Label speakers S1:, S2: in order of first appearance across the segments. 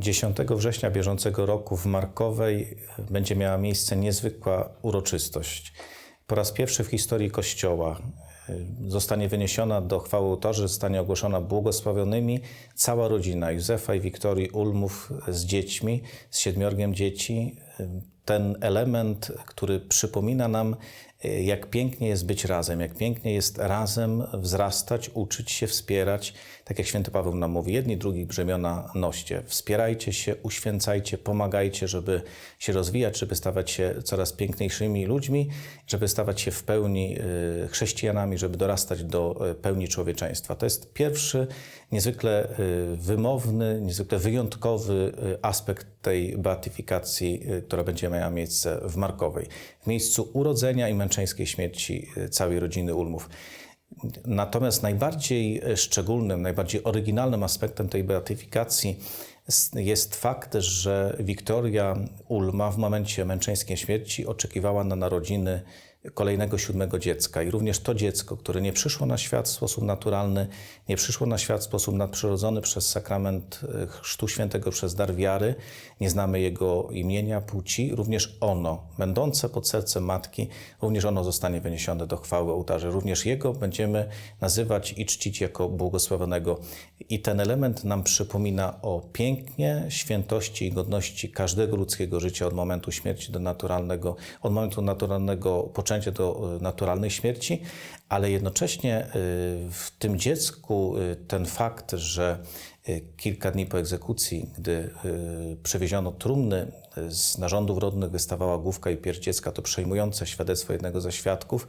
S1: 10 września bieżącego roku w Markowej będzie miała miejsce niezwykła uroczystość. Po raz pierwszy w historii Kościoła y, zostanie wyniesiona do chwały ołtarza, zostanie ogłoszona błogosławionymi cała rodzina Józefa i Wiktorii Ulmów z dziećmi, z siedmiorgiem dzieci. Ten element, który przypomina nam, y, jak pięknie jest być razem, jak pięknie jest razem wzrastać, uczyć się, wspierać. Tak jak święty Paweł nam mówi, jedni drugich brzemiona noście. Wspierajcie się, uświęcajcie, pomagajcie, żeby się rozwijać, żeby stawać się coraz piękniejszymi ludźmi, żeby stawać się w pełni y, chrześcijanami, żeby dorastać do y, pełni człowieczeństwa. To jest pierwszy niezwykle wymowny, niezwykle wyjątkowy aspekt tej beatyfikacji, która będzie miała miejsce w Markowej. W miejscu urodzenia i męczeńskiej śmierci y, całej rodziny Ulmów. Natomiast najbardziej szczególnym, najbardziej oryginalnym aspektem tej beatyfikacji jest fakt, że Wiktoria Ulma w momencie męczeńskiej śmierci oczekiwała na narodziny kolejnego siódmego dziecka. I również to dziecko, które nie przyszło na świat w sposób naturalny, nie przyszło na świat w sposób nadprzyrodzony przez sakrament e, Chrztu Świętego, przez dar wiary, nie znamy jego imienia, płci, również ono, będące pod sercem matki, również ono zostanie wyniesione do chwały ołtarza. Również jego będziemy nazywać i czcić jako błogosławionego. I ten element nam przypomina o pięknie, świętości i godności każdego ludzkiego życia od momentu śmierci do naturalnego, od momentu naturalnego poczęcia do e, naturalnej śmierci, ale jednocześnie y, w tym dziecku y, ten fakt, że kilka dni po egzekucji, gdy y, przewieziono trumny, y, z narządów rodnych wystawała główka i pierś dziecka, to przejmujące świadectwo jednego ze świadków,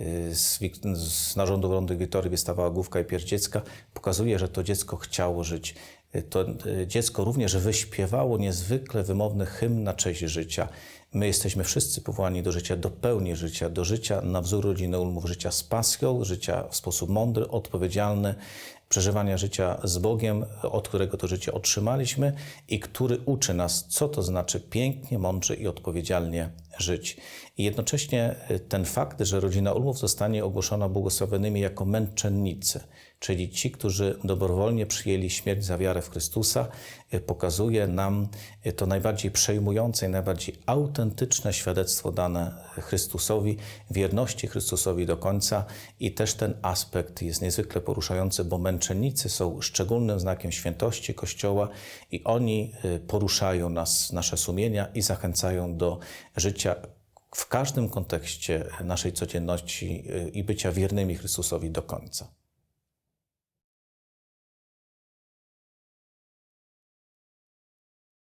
S1: y, z, z narządów rodnych Wiktorii wystawała główka i pierś dziecka, pokazuje, że to dziecko chciało żyć. Y, To y, dziecko również wyśpiewało niezwykle wymowny hymn na cześć życia. My jesteśmy wszyscy powołani do życia, do pełni życia, do życia na wzór rodziny Ulmów, życia z pasją, życia w sposób mądry, odpowiedzialny, przeżywania życia z Bogiem, od którego to życie otrzymaliśmy i który uczy nas, co to znaczy pięknie, mądrze i odpowiedzialnie żyć. I jednocześnie y, ten fakt, że rodzina Ulmów zostanie ogłoszona błogosławionymi jako męczennicy, czyli ci, którzy dobrowolnie przyjęli śmierć za wiarę w Chrystusa, y, pokazuje nam y, to najbardziej przejmujące i najbardziej autentyczne świadectwo dane Chrystusowi, wierności Chrystusowi do końca. I też ten aspekt jest niezwykle poruszający, bo męczennicy są szczególnym znakiem świętości Kościoła i oni y, poruszają nas, nasze sumienia i zachęcają do życia w każdym kontekście naszej codzienności y, i bycia wiernymi Chrystusowi do końca.